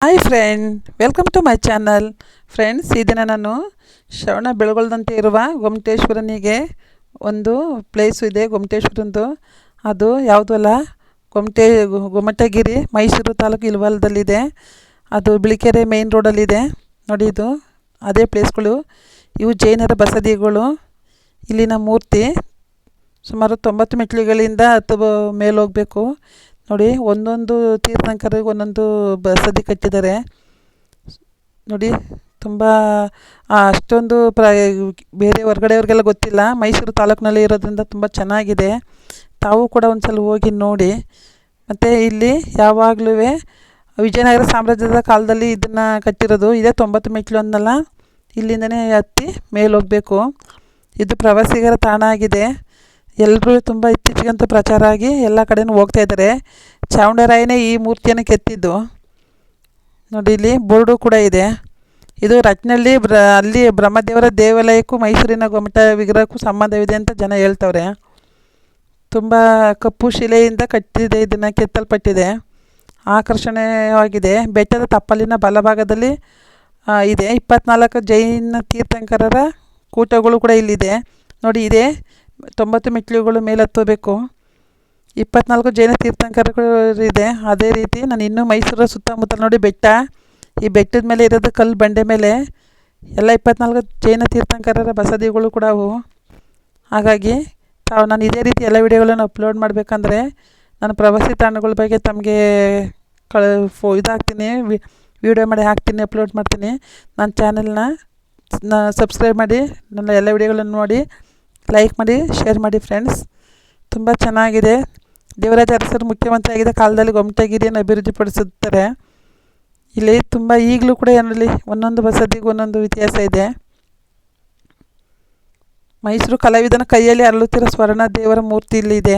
Hi friend welcome to my channel friends ಈ ನಾನು ಶ್ರವಣ ಬೆಳಗೊಳ್ದಂತೆ ಇರುವ ಗೊಮಟೇಶ್ವರನಿಗೆ ಒಂದು ಪ್ಲೇಸು ಇದೆ ಗೊಮಟೇಶ್ವರಂದು ಅದು ಯಾವುದು ಅಲ್ಲ? ಗೊಮಟೆ ಗೊಮಟಗಿರಿ ಮೈಸೂರು ತಾಲೂಕು ಇಲ್ವಾಲದಲ್ಲಿದೆ. ಅದು ಬಿಳಿಕೆರೆ ಮೇನ್ ರೋಡಲ್ಲಿದೆ ನೋಡಿ ಇದು, ಅದೇ ಪ್ಲೇಸ್ಗಳು ಇವು ಜೈನರ ಬಸದಿಗಳು. ಇಲ್ಲಿನ ಮೂರ್ತಿ ಸುಮಾರು ತೊಂಬತ್ತು ಮೆಟ್ಲುಗಳಿಂದ ಹತ್ತು ಮೇಲೆ ಹೋಗಬೇಕು. ನೋಡಿ, ಒಂದೊಂದು ತೀರ್ಥಂಕರಿಗೆ ಒಂದೊಂದು ಬಸದಿ ಕಟ್ಟಿದ್ದಾರೆ. ನೋಡಿ, ತುಂಬ ಅಷ್ಟೊಂದು ಪ್ರ, ಬೇರೆ ಹೊರ್ಗಡೆಯವ್ರಿಗೆಲ್ಲ ಗೊತ್ತಿಲ್ಲ. ಮೈಸೂರು ತಾಲೂಕಿನಲ್ಲಿ ಇರೋದ್ರಿಂದ ತುಂಬ ಚೆನ್ನಾಗಿದೆ. ತಾವು ಕೂಡ ಒಂದು ಸಲ ಹೋಗಿ ನೋಡಿ. ಮತ್ತು ಇಲ್ಲಿ ಯಾವಾಗಲೂ ವಿಜಯನಗರ ಸಾಮ್ರಾಜ್ಯದ ಕಾಲದಲ್ಲಿ ಇದನ್ನು ಕಟ್ಟಿರೋದು. ಇದೇ ತೊಂಬತ್ತು ಮೆಟ್ಲು ಅಂದಲ್ಲ ಇಲ್ಲಿಂದನೇ ಹತ್ತಿ ಮೇಲೆ ಹೋಗಬೇಕು. ಇದು ಪ್ರವಾಸಿಗರ ತಾಣ ಆಗಿದೆ. ಎಲ್ಲರೂ ತುಂಬ ಇತ್ತೀಚೆಗಂತೂ ಪ್ರಚಾರ ಆಗಿ ಎಲ್ಲ ಕಡೆನೂ ಹೋಗ್ತಾ ಇದ್ದಾರೆ ಚಾಮುಂಡರಾಯನೇ ಈ ಮೂರ್ತಿಯನ್ನು ಕೆತ್ತಿದ್ದು. ನೋಡಿ ಇಲ್ಲಿ ಬೋರ್ಡು ಕೂಡ ಇದೆ. ಇದು ರಚನೆಯಲ್ಲಿ ಬ್ರ, ಅಲ್ಲಿ ಬ್ರಹ್ಮದೇವರ ದೇವಾಲಯಕ್ಕೂ ಮೈಸೂರಿನ ಗೊಮ್ಮಟ ವಿಗ್ರಹಕ್ಕೂ ಸಂಬಂಧವಿದೆ ಅಂತ ಜನ ಹೇಳ್ತವ್ರೆ. ತುಂಬ ಕಪ್ಪು ಶಿಲೆಯಿಂದ ಕಟ್ಟಿದೆ, ಇದನ್ನು ಕೆತ್ತಲ್ಪಟ್ಟಿದೆ. ಆಕರ್ಷಣೀಯವಾಗಿದೆ ಬೆಟ್ಟದ ತಪ್ಪಲಿನ ಬಲಭಾಗದಲ್ಲಿ ಇದೆ. ಇಪ್ಪತ್ನಾಲ್ಕು ಜೈನ ತೀರ್ಥಂಕರರ ಕೂಟಗಳು ಕೂಡ ಇಲ್ಲಿದೆ. ನೋಡಿ ಇದೆ. ತೊಂಬತ್ತು ಮೆಟ್ಲುಗಳು ಮೇಲೆ ಹತ್ತಬೇಕು ಇಪ್ಪತ್ನಾಲ್ಕು ಜೈನ ತೀರ್ಥಂಕರಗಳು ಇದೆ ಅದೇ ರೀತಿ ನಾನು ಇನ್ನೂ ಮೈಸೂರ ಸುತ್ತಮುತ್ತ ನೋಡಿ ಬೆಟ್ಟ. ಈ ಬೆಟ್ಟದ ಮೇಲೆ ಇರೋದು ಕಲ್ಲು ಬಂಡೆ ಮೇಲೆ. ಎಲ್ಲ ಇಪ್ಪತ್ನಾಲ್ಕು ಜೈನ ತೀರ್ಥಂಕರರ ಬಸದಿಗಳು ಕೂಡ ಅವು. ಹಾಗಾಗಿ ತಾವು ನಾನು ಇದೇ ರೀತಿ ಎಲ್ಲ ವಿಡಿಯೋಗಳನ್ನು ಅಪ್ಲೋಡ್ ಮಾಡಬೇಕಂದ್ರೆ ನಾನು ಪ್ರವಾಸಿ ತಾಣಗಳ ಬಗ್ಗೆ ತಮಗೆ ಕಳ, ಫೋ, ಇದಾಗ್ತೀನಿ. ವಿಡಿಯೋ ಮಾಡಿ ಹಾಕ್ತೀನಿ, ಅಪ್ಲೋಡ್ ಮಾಡ್ತೀನಿ. ನನ್ನ ಚಾನೆಲ್ನ ಸಬ್ಸ್ಕ್ರೈಬ್ ಮಾಡಿ ನನ್ನ ಎಲ್ಲ ವಿಡಿಯೋಗಳನ್ನು ನೋಡಿ. ಲೈಕ್ ಮಾಡಿ ಶೇರ್ ಮಾಡಿ ಫ್ರೆಂಡ್ಸ್ ತುಂಬ ಚೆನ್ನಾಗಿದೆ. ದೇವರಾಜ ಅರಸರು ಮುಖ್ಯಮಂತ್ರಿ ಆಗಿದ್ದ ಕಾಲದಲ್ಲಿ ಗೊಮಟಗಿರಿಯನ್ನು ಅಭಿವೃದ್ಧಿಪಡಿಸುತ್ತಾರೆ. ಇಲ್ಲಿ ತುಂಬ ಈಗಲೂ ಕೂಡ ಏನಲ್ಲಿ ಒಂದೊಂದು ಬಸದಿಗೂ ಒಂದೊಂದು ಇತಿಹಾಸ ಇದೆ. ಮೈಸೂರು ಕಲಾವಿದನ ಕೈಯಲ್ಲಿ ಅರಳುತ್ತಿರುವ ಸ್ವರ್ಣ ದೇವರ ಮೂರ್ತಿ ಇಲ್ಲಿದೆ